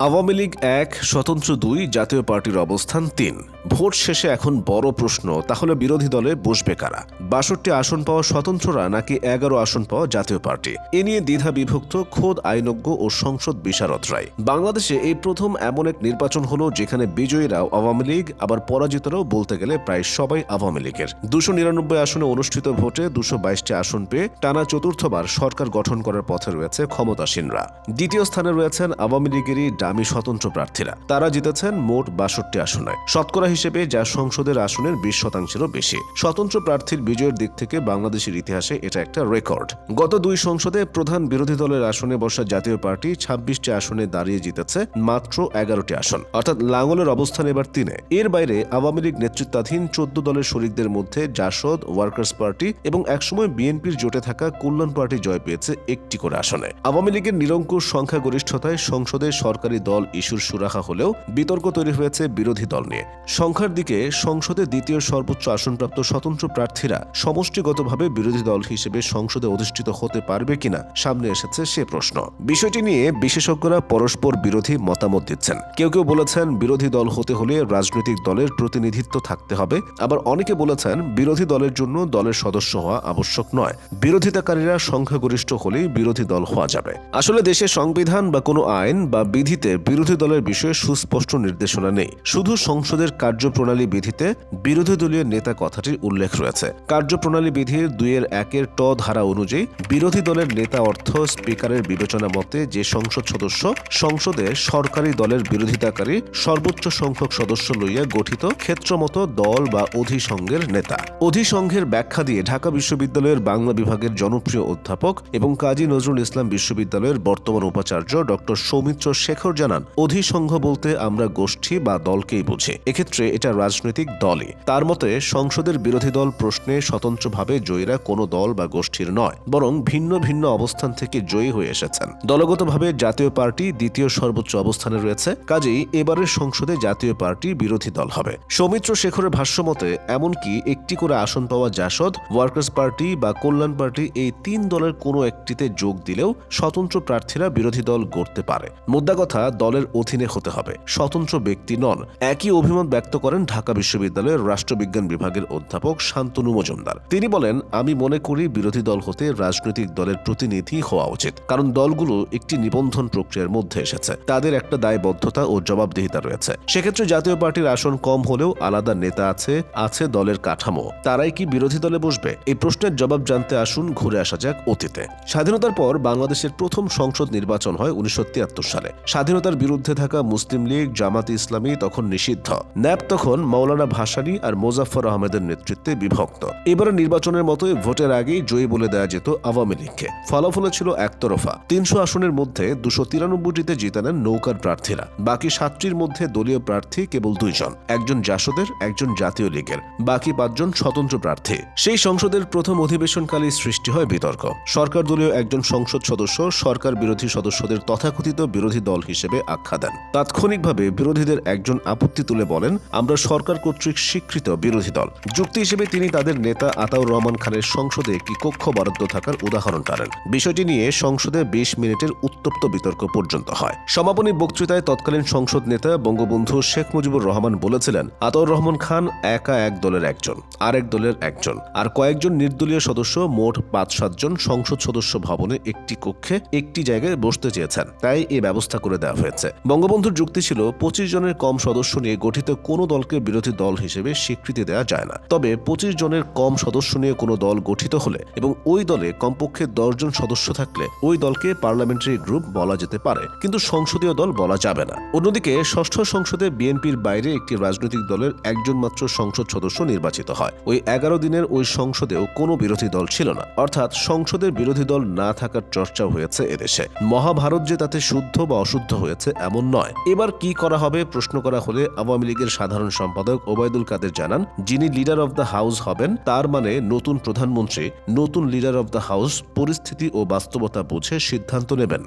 আওয়ামী লীগ এক, স্বতন্ত্র দুই, জাতীয় পার্টির অবস্থান তিন। ভোট শেষে এখন বড় প্রশ্ন, তাহলে বিরোধী দলে বসবে কারা? বাষট্টি আসন পাওয়া স্বতন্ত্ররা নাকি এগারো আসন পাওয়া জাতীয় পার্টি? এ নিয়ে দ্বিধা বিভক্ত খোদ আইনজ্ঞ ও সংসদ বিশারদরাই বাংলাদেশে এই প্রথম এমন এক নির্বাচন হলো যেখানে বিজয়ীরাও আওয়ামী লীগ, আবার পরাজিতরাও বলতে গেলে প্রায় সবাই আওয়ামী লীগের। দুশো নিরানব্বই আসনে অনুষ্ঠিত ভোটে দুশো বাইশটি আসন পেয়ে টানা চতুর্থবার সরকার গঠন করার পথে রয়েছে ক্ষমতাসীনরা। দ্বিতীয় স্থানে রয়েছেন আওয়ামী লীগেরই দামি স্বতন্ত্র প্রার্থীরা। তারা জিতেছেন মোট বাষট্টি আসনে। শতকরা হিসেবে যা সংসদের আসনের বিশ শতাংশেরও বেশি। স্বতন্ত্র প্রার্থীর বিজয়ের দিক থেকে বাংলাদেশের ইতিহাসে এটা একটা রেকর্ড। গত দুই সংসদে প্রধান বিরোধী দলের আসনে বসা জাতীয় পার্টি ছাব্বিশটি আসনে দাঁড়িয়ে জিতেছে মাত্র এগারোটি আসন। অর্থাৎ লাঙ্গলের অবস্থান এবার তিনে। এর বাইরে আওয়ামী লীগ নেতৃত্বাধীন চোদ্দ দলের শরিকদের মধ্যে জাসদ, ওয়ার্কার্স পার্টি এবং একসময় বিএনপির জোটে থাকা কল্যাণ পার্টি জয় পেয়েছে একটি করে আসনে। আওয়ামী লীগের নিরঙ্কুশ সংখ্যাগরিষ্ঠতায় সংসদে সরকারি দল ইস্যুর সুরাহা হলেও বিতর্ক তৈরি হয়েছে বিরোধী দল নিয়ে। সংখ্যার দিকে সংসদে দ্বিতীয় সর্বোচ্চ আসনপ্রাপ্ত স্বতন্ত্র প্রার্থীরা সমষ্টিগতভাবে বিরোধী দল হিসেবে সংসদে অধিষ্ঠিত হতে পারবে কিনা সামনে এসেছে সে প্রশ্ন। বিষয়টি নিয়ে বিশেষজ্ঞরা পরস্পর বিরোধী মতামত দিচ্ছেন। কেউ কেউ বলেছেন বিরোধী দল হতে হলে রাজনৈতিক দলের প্রতিনিধিত্ব থাকতে হবে। আবার অনেকে বলেছেন বিরোধী দলের জন্য দলের সদস্য হওয়া আবশ্যক নয়। বিরোধিতাকারীরা সংখ্যাগরিষ্ঠ হলেই বিরোধী দল হওয়া যাবে। আসলে দেশে সংবিধান বা কোনো আইন বা বিধিতে বিরোধী দলের বিষয়ে সুস্পষ্ট নির্দেশনা নেই। শুধু সংসদের কার্যপ্রণালী বিধিতে বিরোধী দলীয় নেতা কথাটির উল্লেখ রয়েছে। কার্যপ্রণালী বিধির দুইয়ের একের ট ধারা অনুযায়ী বিরোধী দলের নেতা অর্থ স্পিকারের বিবেচনা মতে যে সংসদ সদস্য সংসদে সরকারি দলের বিরোধিতাকারী সর্বোচ্চ সংখ্যক সদস্য লইয়া গঠিত ক্ষেত্রমতো দল বা অধিসংঘের নেতা। অধিসংঘের ব্যাখ্যা দিয়ে ঢাকা বিশ্ববিদ্যালয়ের বাংলা বিভাগের জনপ্রিয় অধ্যাপক এবং কাজী নজরুল ইসলাম বিশ্ববিদ্যালয়ের বর্তমান উপাচার্য ডক্টর সৌমিত্র শেখর জানান, অধিসংঘ বলতে আমরা গোষ্ঠী বা দলকেই বুঝি। এক্ষেত্রে এটা রাজনৈতিক দলই। তার মতে, সংসদের বিরোধী দল প্রশ্নে স্বতন্ত্রভাবে জয়ীরা কোনো দল বা গোষ্ঠীর নয়, বরং ভিন্ন ভিন্ন অবস্থান থেকে জয়ী হয়ে এসেছেন। দলগতভাবে জাতীয় পার্টি দ্বিতীয় সর্বোচ্চ অবস্থানে রয়েছে, কাজেই এবারের সংসদে জাতীয় পার্টি বিরোধী দল হবে। সৌমিত্র শেখরের ভাষ্যমতে এমনকি একটি করে আসন পাওয়া জাসদ, ওয়ার্কার্স পার্টি বা কল্যাণ পার্টি এই তিন দলের কোনো একটিতে যোগ দিলেও স্বতন্ত্র প্রার্থীরা বিরোধী দল গড়তে পারে। মুদ্রা কথা দলের অধীনে হতে হবে। স্বতন্ত্র ব্যক্তি নন। একই অভিমত ব্যক্ত করেন ঢাকা বিশ্ববিদ্যালয়ের রাষ্ট্রবিজ্ঞান বিভাগের অধ্যাপক শান্তনু মজুমদার। তিনি বলেন, আমি মনে করি বিরোধী দল হতে রাজনৈতিক দলের প্রতিনিধি হওয়া উচিত, কারণ দলগুলো একটি নিবন্ধন প্রক্রিয়ার মধ্যে এসেছে। তাদের একটা দায়বদ্ধতা ও জবাবদিহিতা রয়েছে। সেক্ষেত্রে জাতীয় পার্টির আসন কম হলেও আলাদা নেতা আছে আছে দলের কাঠামো। তারাই কি বিরোধী দলে বসবে? এই প্রশ্নের জবাব জানতে আসুন, ঘুরে আসা যাক অতীতে। স্বাধীনতার পর বাংলাদেশের প্রথম সংসদ নির্বাচন হয় উনিশশো তিয়াত্তর সালে। স্বাধীনতার বিরুদ্ধে থাকা মুসলিম লীগ, জামাত ইসলামী তখন নিষিদ্ধ। ন্যাপ তখন মৌলানা ভাসানি আর মোজাফর আহমেদের নেতৃত্বে বিভক্ত। এবারে নির্বাচনের মতোই ভোটের আগেই জয়ী বলে দেওয়া যেত আওয়ামী লীগকে। ফলাফলে ছিল একতরফা। তিনশো আসনের মধ্যে দুশো তিরানব্বইটিতে জিতে নেন নৌকার প্রার্থীরা। বাকি সাতটির মধ্যে দলীয় প্রার্থী কেবল দুইজন। একজন জাসদের, একজন জাতীয় লীগের। বাকি পাঁচজন স্বতন্ত্র প্রার্থী। সেই সংসদের প্রথম অধিবেশনকালে সৃষ্টি হয় বিতর্ক। সরকার দলীয় একজন সংসদ সদস্য, সরকার বিরোধী সদস্যদের তথাকথিত বিরোধী দল হিসেবে আখ্যা দেন। তাৎক্ষণিকভাবে বিরোধীদের একজন আপত্তি তুলে বলেন, আমরা সরকার কর্তৃক স্বীকৃত বিরোধী দল। যুক্তি হিসেবে তিনি তাদের নেতা আতাউর রহমান খানের সংসদে একটি কক্ষ বরাদ্দ থাকার উদাহরণ টানেন। বিষয়টি নিয়ে সংসদে বিশ মিনিটের উত্তপ্ত বিতর্ক পর্যন্ত হয়। সমাপনী বক্তৃতায় তৎকালীন সংসদ নেতা বঙ্গবন্ধু শেখ মুজিবুর রহমান বলেছিলেন, আতাউর রহমান খান একা এক দলের একজন, আরেক দলের একজন, আর কয়েকজন নির্দলীয় সদস্য মোট পাঁচ, সাতজন সংসদ সদস্য ভবনে একটি কক্ষে একটি জায়গায় বসতে চেয়েছেন। তাই এ ব্যবস্থা করে দেওয়া হয়েছে। বঙ্গবন্ধুর যুক্তি ছিল, পঁচিশ জনের কম সদস্য নিয়ে গঠিত কোনো দলকে বিরোধী দল হিসেবে স্বীকৃতি দেওয়া যায় না। তবে পঁচিশ জনের কম সদস্য নিয়ে কোনো দল গঠিত হলে এবং ওই দলে কমপক্ষে দশজন সদস্য থাকলে ওই দলকে পার্লামেন্টারি গ্রুপ বলা যেতে পারে। কিন্তু সংসদীয় দল বলা যাবে না। অন্যদিকে, ষষ্ঠ সংসদে বিএনপির বাইরে একটি রাজনৈতিক দলের একজন মাত্র সংসদ সদস্য নির্বাচিত হয়। ওই এগারো দিনের ওই সংসদেও কোনো বিরোধী দল ছিল না। অর্থাৎ সংসদের বিরোধী দল না থাকার চর্চা হয়েছে এদেশে। মহাভারত যে তাতে শুদ্ধ বা অশুদ্ধ হয়েছে, এমন নয়। এবার কি করা হবে? প্রশ্ন করা হলে আওয়ামী লীগের সাধারণ সম্পাদক ওবায়দুল কাদের জানান, যিনি লিডার অব দ্য হাউস হবেন, তার মানে নতুন প্রধানমন্ত্রী, নতুন লিডার অব দ্য হাউস, পরিস্থিতি ও বাস্তবতা বুঝে সিদ্ধান্ত নেবেন।